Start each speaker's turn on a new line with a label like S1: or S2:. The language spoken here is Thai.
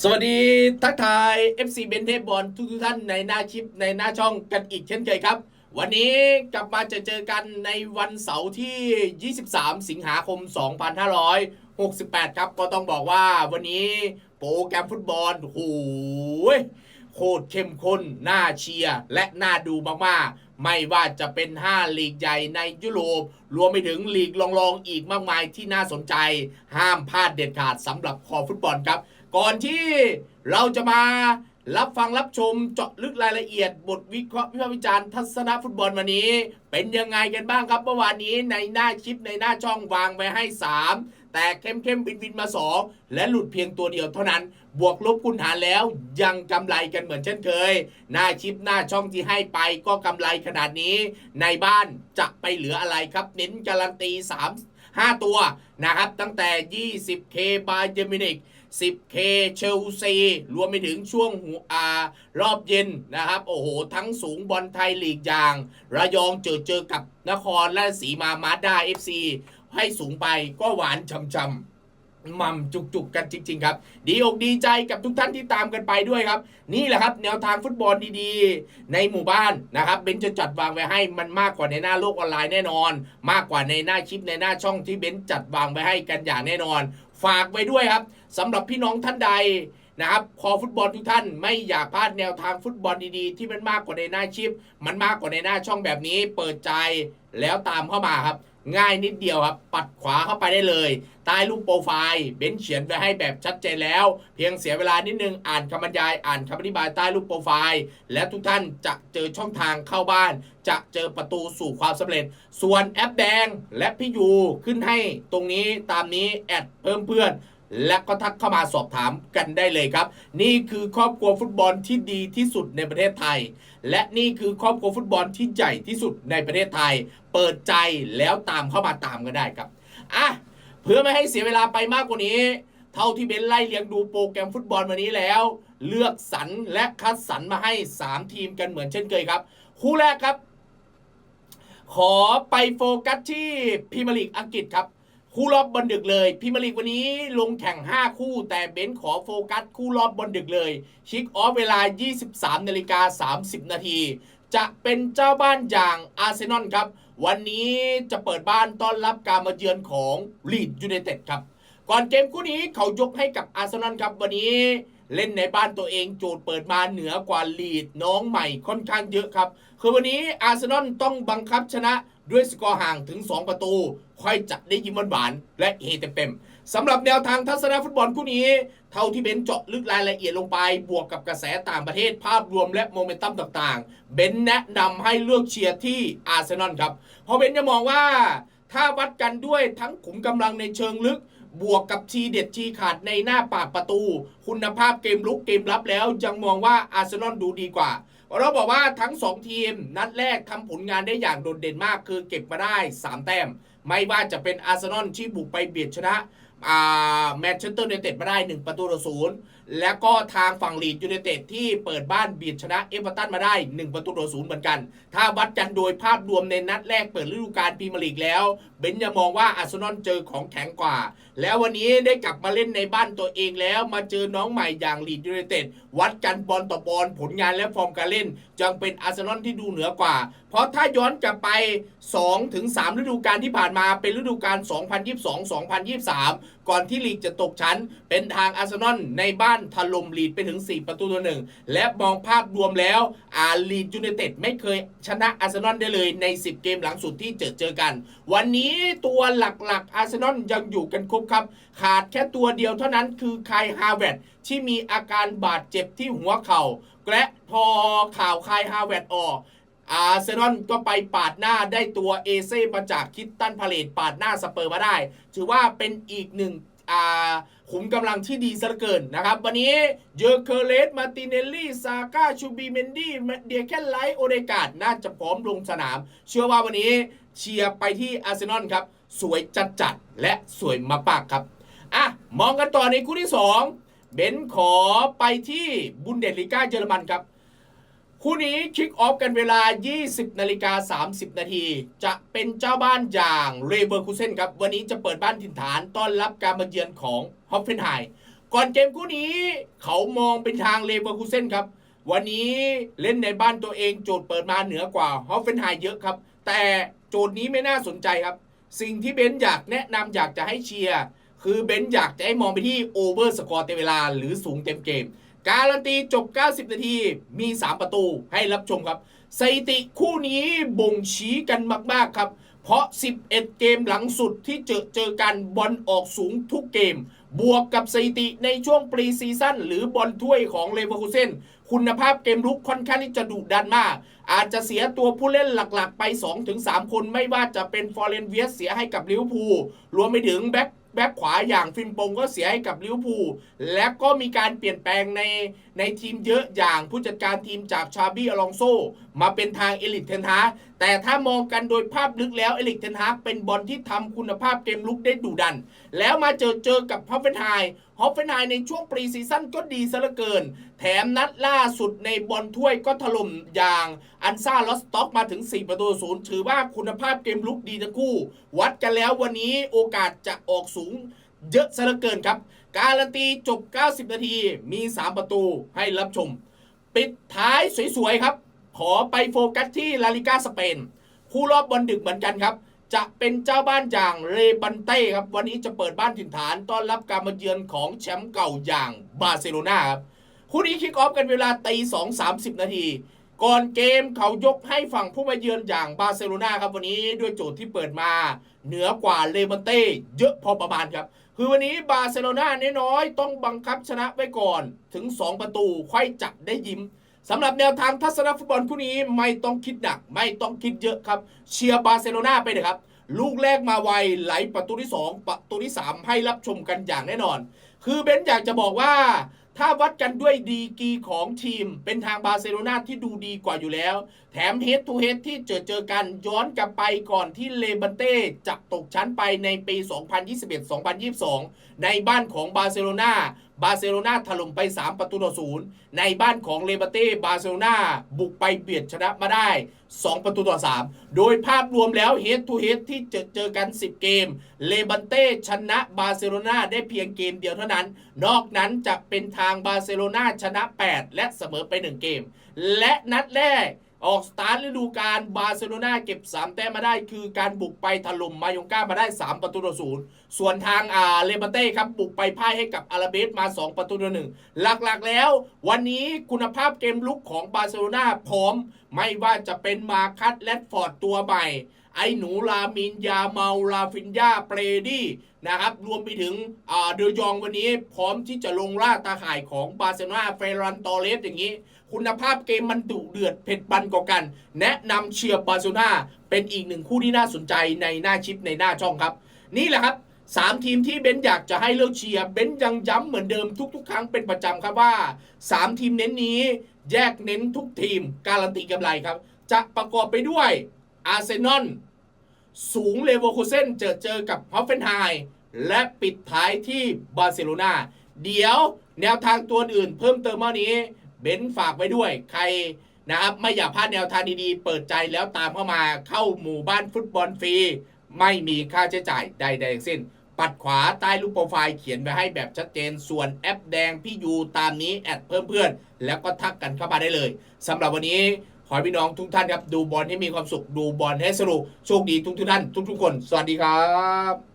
S1: สวัสดีทักทาย FC เบนเทบอลทุกท่านในหน้าคลิปในหน้าช่องกันอีกเช่นเคยครับ วันนี้กลับมาเจอเจอกันในวันเสาร์ที่ 23 สิงหาคม 2568 ครับ ก็ต้องบอกว่าวันนี้โปรแกรมฟุตบอลโอ้โหโคตรเข้มข้นน่าเชียร์และน่าดูมากๆ ไม่ว่าจะเป็น 5 ลีกใหญ่ในยุโรป รวมไปถึงลีกรองๆอีกมากมายที่น่าสนใจ ห้ามพลาดเด็ดขาดสำหรับคอฟุตบอลครับ ก่อนที่เราจะมารับฟังรับชมเจาะลึกรายละเอียด บทวิเคราะห์วิพากษ์วิจารณ์ทัศนฟุตบอลวันนี้ เป็นยังไงกันบ้างครับเมื่อวานนี้ในหน้าคลิปในหน้าช่องวางไว้ให้ 3 แต่เข้มเข้มๆบินบินมา 2 และหลุดเพียงตัวเดียวเท่านั้น บวกลบคูณหารแล้วยังกำไรกันเหมือนเช่นเคย หน้าคลิปหน้าช่องที่ให้ไปก็กำไรขนาดนี้ ในบ้านจะไปเหลืออะไรครับ เน้นการันตี 3 5 ตัวนะครับตั้งแต่ 20K บายเยมินิก 10K เชลซีรวมไปถึงช่วงหัวอารอบเย็นนะครับ โอ้โห ทั้งสูงบอลไทยลีกอย่าง ระยองเจอเจอกับนครราชสีมามาด้า FC ให้สูงไปก็หวานช่ำๆ มั่มจุกๆกันจริง ๆ ครับ ดีอกดีใจกับทุกท่านที่ตามกันไปด้วยครับ นี่แหละครับแนวทางฟุตบอลดีๆ ในหมู่บ้านนะครับเบนจะจัดวางไว้ให้มันมากกว่าในหน้าโลกออนไลน์แน่นอน มากกว่าในหน้าคลิปในหน้าช่องที่เบนจัดวางไว้ให้กันอย่างแน่นอน ฝากไว้ด้วยครับสำหรับพี่น้องท่านใดนะครับคอฟุตบอลทุกท่านไม่อยากพลาดแนวทางฟุตบอลดีๆ ที่มันมากกว่าในหน้าคลิป มันมากกว่าในหน้าช่องแบบนี้ เปิดใจแล้วตามเข้ามาครับ ง่ายนิดเดียวครับ ปัดขวาเข้าไปได้เลย ใต้รูปโปรไฟล์เบนเขียนไว้ให้แบบชัดเจนแล้ว เพียงเสียเวลานิดนึงอ่านคำบรรยายอ่านคำอธิบายใต้รูปโปรไฟล์ และทุกท่านจะเจอช่องทางเข้าบ้าน จะเจอประตูสู่ความสำเร็จ ส่วนแอปแดงและพี่ยูขึ้นให้ตรงนี้ตามนี้แอดเพิ่มเพื่อน และก็ทักเข้ามาสอบถามกันได้เลยครับ นี่คือครอบครัวฟุตบอลที่ดีที่สุดในประเทศไทย และนี่คือครอบครัวฟุตบอลที่ใหญ่ที่สุดในประเทศไทย เปิดใจแล้วตามเข้ามาตามกันได้ครับอะเพื่อไม่ให้เสียเวลาไปมากกว่านี้ เท่าที่เบนไล่เลียงดูโปรแกรมฟุตบอลวันนี้แล้ว เลือกสรรและคัดสรรมาให้ 3 ทีมกันเหมือนเช่นเคยครับ คู่แรกครับ ขอไปโฟกัสที่พรีเมียร์ลีกอังกฤษครับ คู่รอบบอลดึกเลยพรีเมียร์ลีกวันนี้ลงแข่ง 5 คู่ แต่เบนซ์ขอโฟกัสคู่รอบบอลดึกเลย ชิกออฟเวลา 23นาฬิกา30 นาที จะเป็นเจ้าบ้านอย่างอาร์เซนอลครับ วันนี้จะเปิดบ้านต้อนรับการมาเยือนของลีดยูไนเต็ดครับ ก่อนเกมคู่นี้เขายกให้กับอาร์เซนอลครับวันนี้ เล่นในบ้านตัวเองโจทย์เปิดมาเหนือกว่าลีดน้องใหม่ค่อนข้างเยอะครับ คือวันนี้อาร์เซนอลต้องบังคับชนะด้วยสกอร์ห่างถึง 2 ประตู ค่อยจะได้ยิ้มหวานและเฮเต็มๆสำหรับแนวทางทัศนฟุตบอลคู่นี้ เท่าที่เบนเจาะลึกรายละเอียดลงไป บวกกับกระแสต่างประเทศภาพรวมและโมเมนตัมต่างๆ เบนแนะนำให้เลือกเชียร์ที่อาร์เซนอลครับ เพราะเบนจะมองว่าถ้าวัดกันด้วยทั้งขุมกำลังในเชิงลึก บวกกับทีเด็ดทีขาดในหน้าปากประตู คุณภาพเกมลุกเกมรับแล้ว ยังมองว่าอาร์เซนอลดูดีกว่าเราบอกว่าทั้ง 2 ทีมนัดแรกทำผลงานได้อย่างโดดเด่นมาก คือเก็บมาได้ 3 แต้ม ไม่ว่าจะเป็นอาร์เซนอลที่บุกไปเบียดชนะแมนเชสเตอร์ยูไนเต็ดมาได้ 1 ประตูต่อศูนย์และก็ทางฝั่งลีดยูไนเต็ดที่เปิดบ้านเบียดชนะเอเวอร์ตันมาได้ 1 ประตูต่อศูนย์เหมือนกัน ถ้าวัดกันโดยภาพรวมในนัดแรกเปิดฤดูกาลพรีเมียร์ลีกแล้ว เบนยังมองว่าอาร์เซนอลเจอของแข็งกว่า แล้ววันนี้ได้กลับมาเล่นในบ้านตัวเองแล้วมาเจอน้องใหม่อย่างลีดยูไนเต็ดวัดกันบอลต่อบอลผลงานและฟอร์มการเล่นจึงเป็นอาร์เซนอลที่ดูเหนือกว่า เพราะถ้าย้อนกลับไป2ถึง3ฤดูกาลที่ผ่านมาเป็นฤดูกาล2022-2023 ก่อนที่ลีกจะตกชั้นเป็นทางอาร์เซนอลในบ้านถล่มลีดไปถึง 4 ประตูต่อหนึ่งและมองภาพรวมแล้วอาลีดยูไนเต็ดไม่เคยชนะอาร์เซนอลได้เลยใน 10 เกมหลังสุดที่เจอเจอกัน วันนี้ตัวหลักๆอาร์เซนอลยังอยู่กันครบครับ ขาดแค่ตัวเดียวเท่านั้นคือคายฮาเวดที่มีอาการบาดเจ็บที่หัวเข่าและพอข่าวคายฮาเวดออกอาร์เซนอลก็ไปปาดหน้าได้ตัวเอเซ่มาจากคิตตันพาเลตปาดหน้าสเปอร์มาได้ ถือว่าเป็นอีกหนึ่งอ่า ขุมกำลังที่ดีซะเกินนะครับ วันนี้เยอเคเลสมาติเนลลี่ ซาก้า ชูบีเมนดี้เดียแคนไลท์โอเดกาดน่าจะพร้อมลงสนาม เชื่อว่าวันนี้เชียร์ไปที่อาร์เซนอลครับ สวยจัดจัดและสวยมาปากครับอะมองกันต่อในคู่ที่ 2 เบนขอไปที่บุนเดสลิก้าเยอรมันครับ คู่นี้คิกออฟกันเวลา 20 นาฬิกา 30 นาที จะเป็นเจ้าบ้านอย่างเรเบอร์คูเซนครับ วันนี้จะเปิดบ้านถิ่นฐานต้อนรับการมาเยือนของฮอฟเฟนไฮก่อนเกมคู่นี้เขามองเป็นทางเลเวอร์คูเซนครับ วันนี้เล่นในบ้านตัวเองโจทย์เปิดมาเหนือกว่าฮอฟเฟนไฮเยอะครับ แต่โจทย์นี้ไม่น่าสนใจครับ สิ่งที่เบนซ์อยากแนะนำอยากจะให้เชียร์คือเบนซ์อยากจะให้มองไปที่โอเวอร์สกอร์เต็มเวลาหรือสูงเต็มเกม การันตีจบ 90 นาที มี 3 ประตูให้รับชมครับสถิติคู่นี้บ่งชี้กันมาก ๆ ครับ เพราะ 11 เกมหลังสุดที่เจอเจอกันบอลออกสูงทุกเกม บวกกับสถิติในช่วงปรีซีซั่นหรือบอลถ้วยของเลเวอร์คูเซนคุณภาพเกมลุกค่อนข้างที่จะดุดันมาก อาจจะเสียตัวผู้เล่นหลัก ๆ ไป 2-3 คนไม่ว่าจะเป็นฟอร์เรนเวียสเสียให้กับลิเวอร์พูลรวมไปถึงแบ็ค แบ็คขวาอย่างฟิมปงก็เสียให้กับลิเวอร์พูลและก็มีการเปลี่ยนแปลงในในทีมเยอะอย่างผู้จัดการทีมจากชาบี้อลองโซมาเป็นทางเอลิกเทนฮาแต่ถ้ามองกันโดยภาพลึกแล้วเอลิกเทนฮาเป็นบอลที่ทำคุณภาพเกมลุกได้ดุดัน แล้วมาเจอเจอกับฮอฟเฟนไฮฮอฟเฟนไฮในช่วงปรีซีซั่นก็ดีซะเหลือเกิน แถมนัดล่าสุดในบอลถ้วยก็ถล่มอย่างอันซาลอสต็อกมาถึง 4 ประตูศูนย์ถือว่าคุณภาพเกมลุกดีทั้งคู่ วัดกันแล้ววันนี้โอกาสจะออกสูง เยอะซะเหลือเกินครับ การันตีจบ 90 นาทีมี 3 ประตูให้รับชม ปิดท้ายสวยๆครับ ขอไปโฟกัสที่ลาลิกาสเปน คู่รอบบอลดึกเหมือนกันครับ จะเป็นเจ้าบ้านอย่างเรบันเต้ครับ วันนี้จะเปิดบ้านถิ่นฐานต้อนรับการมาเยือนของแชมป์เก่าอย่างบาร์เซโลนาครับคู่นี้คิกออฟกันเวลาตีสองสามสิบนาที ก่อนเกมเขายกให้ฝั่งผู้มาเยือนอย่างบาร์เซโลนาครับวันนี้ด้วยโจทย์ที่เปิดมา เหนือกว่าเลบันเต้เยอะพอประมาณครับ คือวันนี้บาร์เซโลนาน้อยๆต้องบังคับชนะไว้ก่อนถึง 2 ประตูค่อยจับได้ยิ้มสำหรับแนวทางทัศนฟุตบอลคู่นี้ไม่ต้องคิดหนัก ไม่ต้องคิดเยอะครับ เชียร์บาร์เซโลนาไปเลยครับ ลูกแรกมาไวไหลประตูที่ 2 ประตูที่ 3 ให้รับชมกันอย่างแน่นอน คือเบนซ์อยากจะบอกว่า ถ้าวัดกันด้วยดีกีของทีม เป็นทางบาร์เซโลนาที่ดูดีกว่าอยู่แล้ว แถมเฮดทูเฮดที่เจอเจอกันย้อนกลับไปก่อนที่เลบันเต้จะตกชั้นไปในปี 2021-2022 ในบ้านของบาร์เซโลนา บาร์เซโลนาถล่มไป 3 ประตูต่อศูนย์ในบ้านของเลบันเต้บาร์เซโลนาบุกไปเบียดชนะมาได้ 2 ประตูต่อ 3 โดยภาพรวมแล้วเฮดทูเฮดที่เจอเจอกัน 10 เกม เลบันเต้ชนะบาร์เซโลนาได้เพียงเกมเดียวเท่านั้น นอกนั้นจะเป็นทางบาร์เซโลนาชนะ 8 และเสมอไป 1 เกม และนัดแรก ออกสตาร์ทฤดูกาลบาร์เซโลนาเก็บ 3 แต้มมาได้ คือการบุกไปถล่มมายองก้ามาได้ 3 ประตูต่อศูนย์ส่วนทางอ่าเลบันเต้ครับ บุกไปพ่ายให้กับอาราเบสมา 2 ประตูต่อหนึ่งหลักๆแล้ว วันนี้คุณภาพเกมลุกของบาร์เซโลนาพร้อม ไม่ว่าจะเป็นมาคัตและฟอร์ดตัวใหม่ไอ้หนูลามินยาเมาลาฟินยาเปรดี้นะครับรวมไปถึงเดอจองวันนี้พร้อมที่จะลงล่าตาข่ายของบาร์เซโลนาเฟรันตอเลสอย่างนี้ คุณภาพเกมมันดุเดือดเผ็ดบันกว่ากัน แนะนำเชียร์บาร์เซโลนาเป็นอีกหนึ่งคู่ที่น่าสนใจในหน้าชิปในหน้าช่องครับ นี่แหละครับสามทีมที่เบนซ์อยากจะให้เลือกเชียร์เบนซ์ยังย้ำเหมือนเดิมทุก ๆ ครั้งเป็นประจำครับว่าสามทีมเน้นนี้แยกเน้นทุกทีมการันตีกำไรครับ จะประกอบไปด้วยอาร์เซนอลสูงเลเวอร์คูเซนเจอเจอกับฮอฟเฟนไฮและปิดท้ายที่บาร์เซโลนาเดี๋ยวแนวทางตัวอื่นเพิ่มเติมเมื่อนี้ เบนฝากไว้ด้วย ใครนะครับไม่อยากพลาดแนวทางดีๆ เปิดใจแล้วตามเข้ามาเข้าหมู่บ้านฟุตบอลฟรี ไม่มีค่าใช้จ่ายใดๆทั้งสิ้น ปัดขวาใต้รูปโปรไฟล์เขียนไว้ให้แบบชัดเจน ส่วนแอปแดงพี่ยูตามนี้แอดเพิ่มเพื่อน แล้วก็ทักกันเข้ามาได้เลยสำหรับวันนี้ขอให้พี่น้องทุกท่านครับ ดูบอลให้มีความสุขดูบอลให้สนุกโชคดีทุกทุกท่านทุกๆคน สวัสดีครับ